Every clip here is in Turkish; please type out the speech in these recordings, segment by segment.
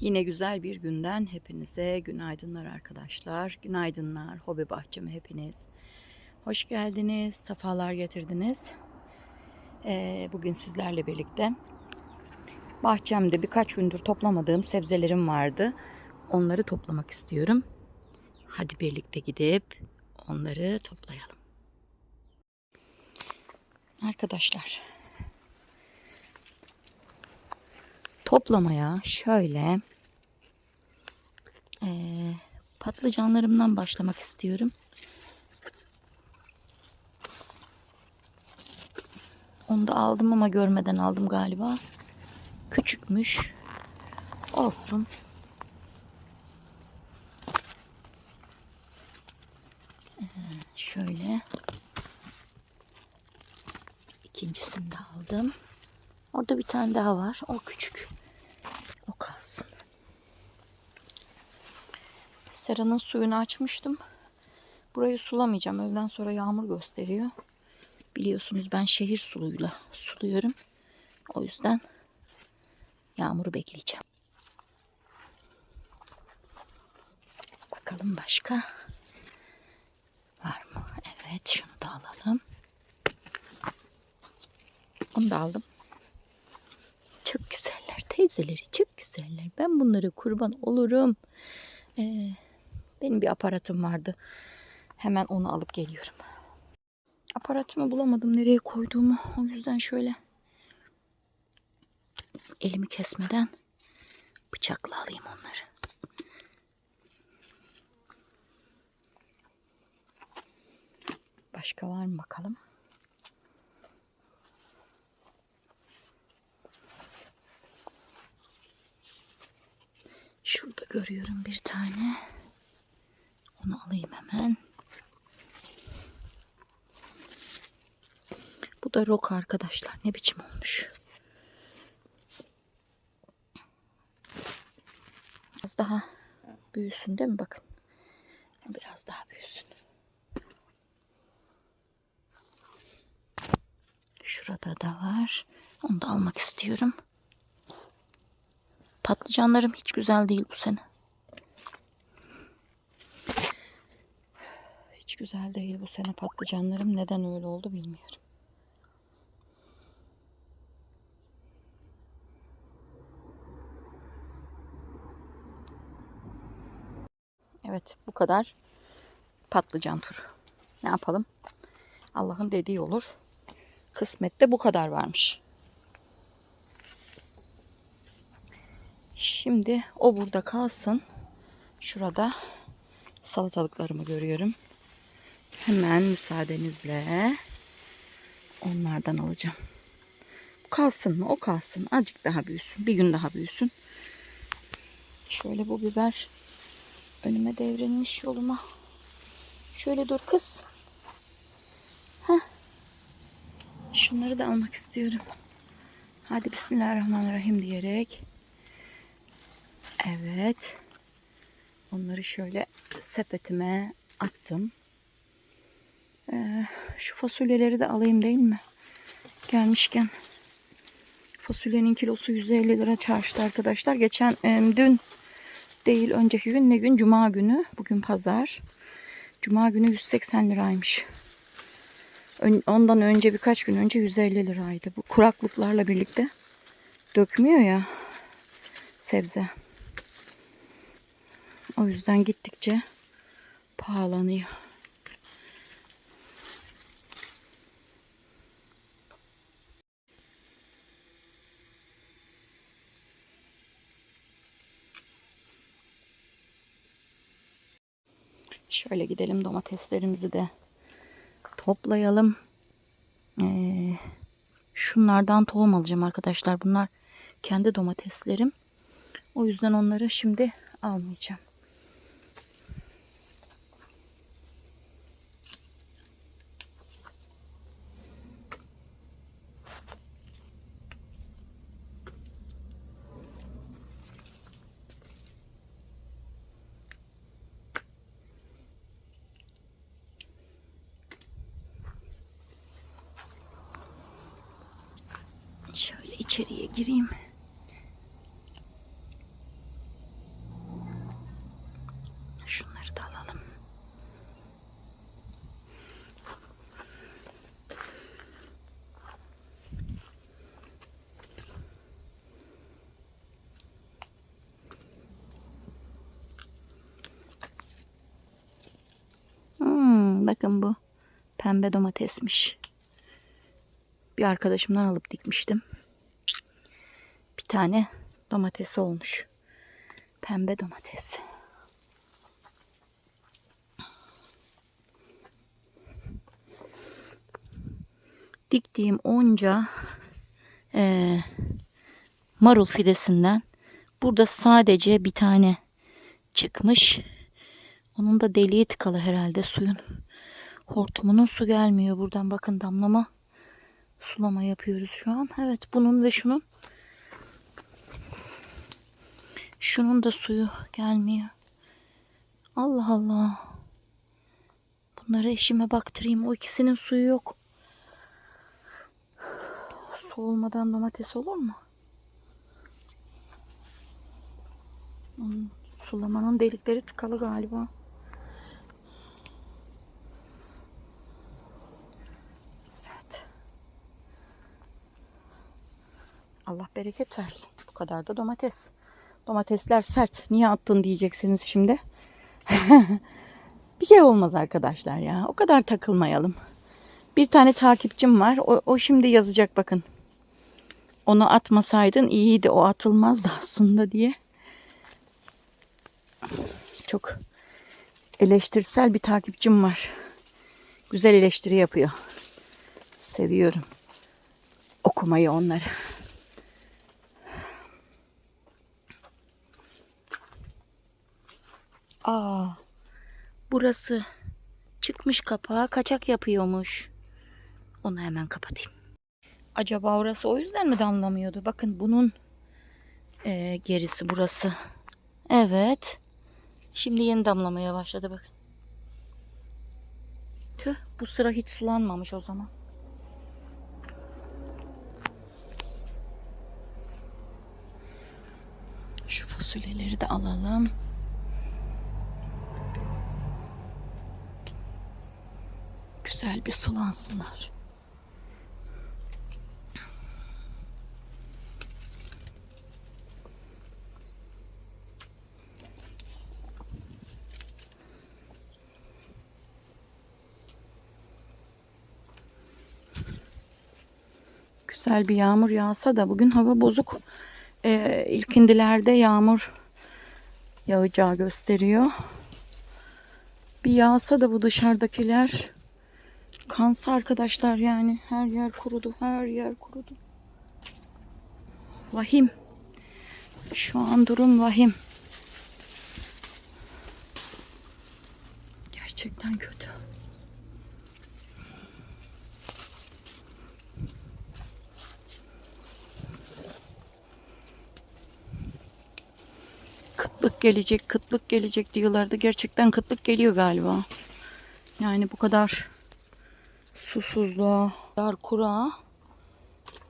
Yine güzel bir günden hepinize günaydınlar arkadaşlar. Günaydınlar hobi bahçeme hepiniz. Hoş geldiniz, sefalar getirdiniz. Ee, bugün sizlerle birlikte bahçemde birkaç gündür toplamadığım sebzelerim vardı. Onları toplamak istiyorum. Hadi birlikte gidip onları toplayalım. Arkadaşlar toplamaya şöyle eee, patlıcanlarımdan başlamak istiyorum. Onu da aldım ama görmeden aldım galiba. Küçükmüş. Olsun. Ee, şöyle. İkincisini de aldım. Orada bir tane daha var. O küçük. O kalsın. Seranın suyunu açmıştım. Burayı sulamayacağım. Öğleden sonra yağmur gösteriyor. Biliyorsunuz ben şehir suluyla suluyorum. O yüzden yağmuru bekleyeceğim. Bakalım başka var mı? Evet şunu da alalım. Onu da aldım. Çok güzeller teyzeleri çok güzeller. Ben bunları kurban olurum. Ee, benim bir aparatım vardı. Hemen onu alıp geliyorum. Aparatımı bulamadım nereye koyduğumu. O yüzden şöyle elimi kesmeden bıçakla alayım onları. Başka var mı bakalım? Şurada görüyorum bir tane. Onu alayım hemen. Bu da rok arkadaşlar. Ne biçim olmuş. Biraz daha büyüsün değil mi? Bakın. Biraz daha büyüsün. Şurada da var. Onu da almak istiyorum. Patlıcanlarım hiç güzel değil bu sene. Güzel değil bu sene patlıcanlarım. Neden öyle oldu bilmiyorum. Evet bu kadar patlıcan turu. Ne yapalım? Allah'ın dediği olur. Kısmette bu kadar varmış. Şimdi o burada kalsın. Şurada salatalıklarımı görüyorum. Hemen müsaadenizle onlardan alacağım. Kalsın mı? O kalsın. Azıcık daha büyüsün. Bir gün daha büyüsün. Şöyle bu biber önüme devrilmiş yoluma. Şöyle dur kız. Heh. Şunları da almak istiyorum. Hadi Bismillahirrahmanirrahim diyerek. Evet. Onları şöyle sepetime attım. Ee, şu fasulyeleri de alayım değil mi? Gelmişken. Fasulyenin kilosu 150 lira çarşıda arkadaşlar. Geçen e, dün değil önceki gün ne gün? Cuma günü. Bugün pazar. Cuma günü 180 liraymış. Ondan önce birkaç gün önce 150 liraydı. Bu kuraklıklarla birlikte dökmüyor ya sebze. O yüzden gittikçe pahalanıyor. Şöyle gidelim domateslerimizi de toplayalım. Ee, şunlardan tohum alacağım arkadaşlar. Bunlar kendi domateslerim. O yüzden onları şimdi almayacağım. gireyim. Şunları da alalım. Hmm, bakın bu pembe domatesmiş. Bir arkadaşımdan alıp dikmiştim. Bir tane domates olmuş. Pembe domates. Diktiğim onca eee, marul fidesinden burada sadece bir tane çıkmış. Onun da deliği tıkalı herhalde suyun. Hortumunun su gelmiyor buradan bakın damlama sulama yapıyoruz şu an. Evet bunun ve şunun şunun da suyu gelmiyor. Allah Allah. Bunları eşime baktırayım. O ikisinin suyu yok. Su olmadan domates olur mu? Hmm, Sulamanın delikleri tıkalı galiba. Evet. Allah bereket versin. Bu kadar da domates. Domatesler sert. Niye attın diyeceksiniz şimdi. bir şey olmaz arkadaşlar ya. O kadar takılmayalım. Bir tane takipçim var. O, o şimdi yazacak bakın. Onu atmasaydın iyiydi. O atılmazdı aslında diye. Çok eleştirsel bir takipçim var. Güzel eleştiri yapıyor. Seviyorum okumayı onları. Aa, burası çıkmış kapağı kaçak yapıyormuş. Onu hemen kapatayım. Acaba orası o yüzden mi damlamıyordu? Bakın bunun eee, gerisi burası. Evet. Şimdi yeni damlamaya başladı bakın. Tüh bu sıra hiç sulanmamış o zaman. Şu fasulyeleri de alalım. Güzel bir sulansınlar. Güzel bir yağmur yağsa da bugün hava bozuk. Ee, ilkindilerde yağmur yağacağı gösteriyor. Bir yağsa da bu dışarıdakiler kansa arkadaşlar yani her yer kurudu, her yer kurudu. Vahim. Şu an durum vahim. Gerçekten kötü. kıtlık gelecek, kıtlık gelecek diyorlardı. Gerçekten kıtlık geliyor galiba. Yani bu kadar susuzluğa, dar kura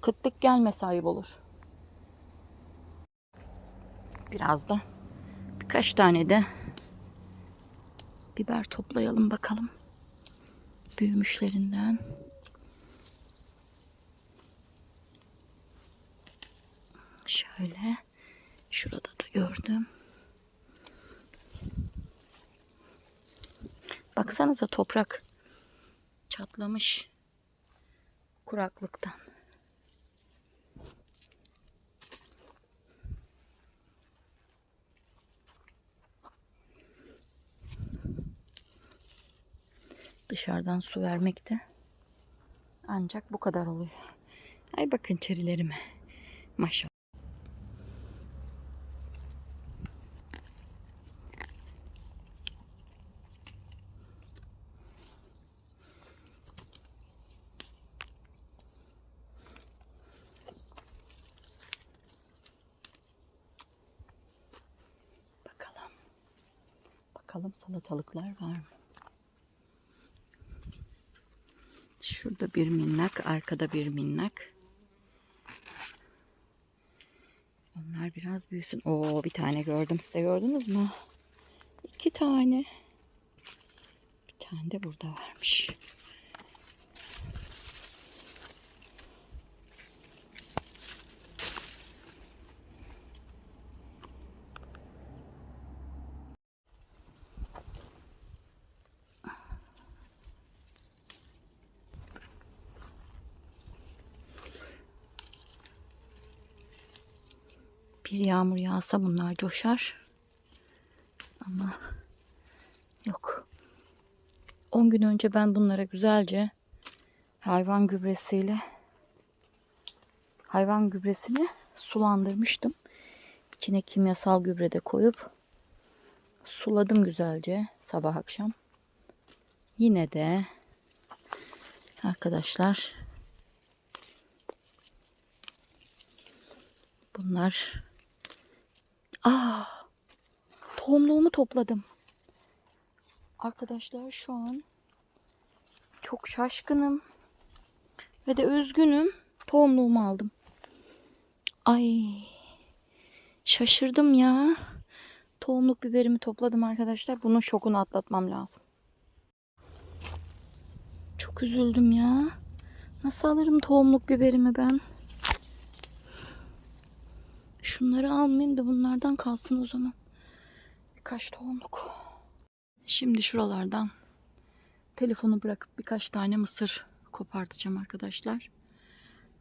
kıtlık gelme sahip olur. Biraz da birkaç tane de biber toplayalım bakalım. Büyümüşlerinden. Şöyle. Şurada da gördüm. Baksanıza toprak çatlamış kuraklıktan. Dışarıdan su vermekte ancak bu kadar oluyor. Ay bakın çerilerime. Maşallah. Bakalım salatalıklar var mı? Şurada bir minnak, arkada bir minnak. Onlar biraz büyüsün. Oo bir tane gördüm. Siz de gördünüz mü? İki tane. tane de burada varmış. Bir yağmur yağsa bunlar coşar. Ama yok. 10 gün önce ben bunlara güzelce hayvan gübresiyle hayvan gübresini sulandırmıştım. İçine kimyasal gübre de koyup suladım güzelce sabah akşam. Yine de arkadaşlar bunlar Aa, tohumluğumu topladım. Arkadaşlar şu an çok şaşkınım ve de üzgünüm. Tohumluğumu aldım. Ay şaşırdım ya. Tohumluk biberimi topladım arkadaşlar. Bunun şokunu atlatmam lazım. Çok üzüldüm ya. Nasıl alırım tohumluk biberimi ben? Şunları almayayım da bunlardan kalsın o zaman. Birkaç tohumluk. Şimdi şuralardan telefonu bırakıp birkaç tane mısır kopartacağım arkadaşlar.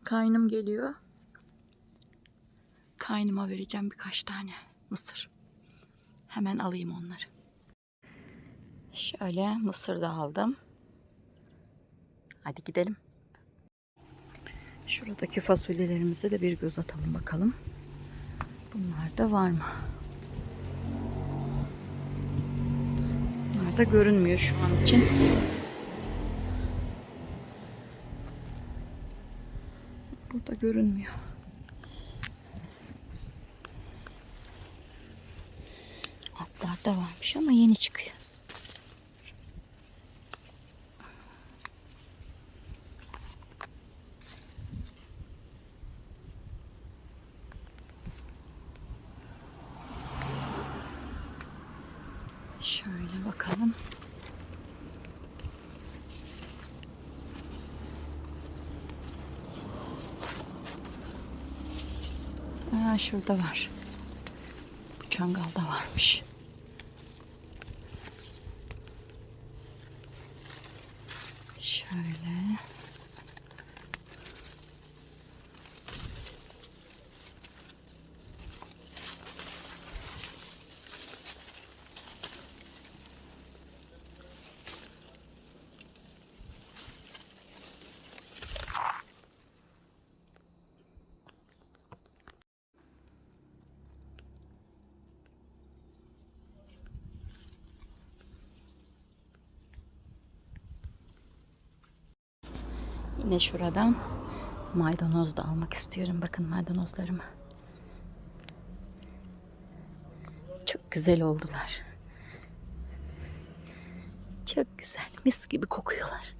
Kaynım geliyor. Kaynıma vereceğim birkaç tane mısır. Hemen alayım onları. Şöyle mısır da aldım. Hadi gidelim. Şuradaki fasulyelerimize de bir göz atalım bakalım. Bunlar da var mı? Bunlar da görünmüyor şu an için. Burada görünmüyor. Atlar da varmış ama yeni çıkıyor. Şöyle bakalım. Aa, şurada var. Bu çangalda varmış. Şöyle. Yine şuradan maydanoz da almak istiyorum. Bakın maydanozlarıma. Çok güzel oldular. Çok güzel. Mis gibi kokuyorlar.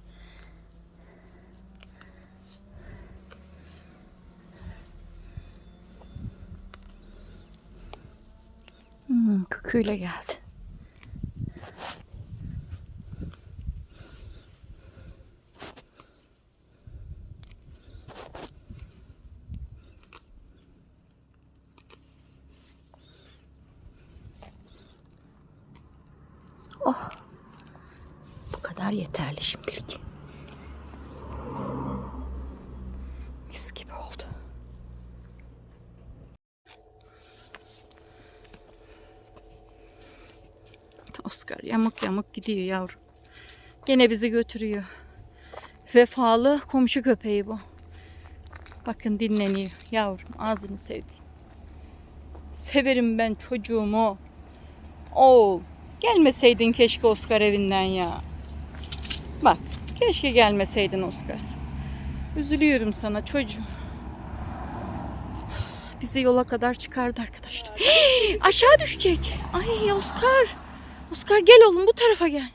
Hmm, kokuyla geldi. Kadar yeterli şimdilik. Mis gibi oldu. Oscar yamuk yamuk gidiyor yavrum. Gene bizi götürüyor. Vefalı komşu köpeği bu. Bakın dinleniyor yavrum ağzını sevdiğim. Severim ben çocuğumu. Oğul gelmeseydin keşke Oscar evinden ya. Bak keşke gelmeseydin Oscar. Üzülüyorum sana çocuğum. Bizi yola kadar çıkardı arkadaşlar. Hii, aşağı düşecek. Ay Oscar. Oscar gel oğlum bu tarafa gel.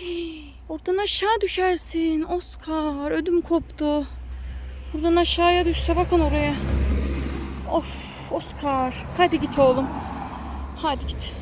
Oradan aşağı düşersin. Oscar ödüm koptu. Buradan aşağıya düşse bakın oraya. Of Oscar. Hadi git oğlum. Hadi git.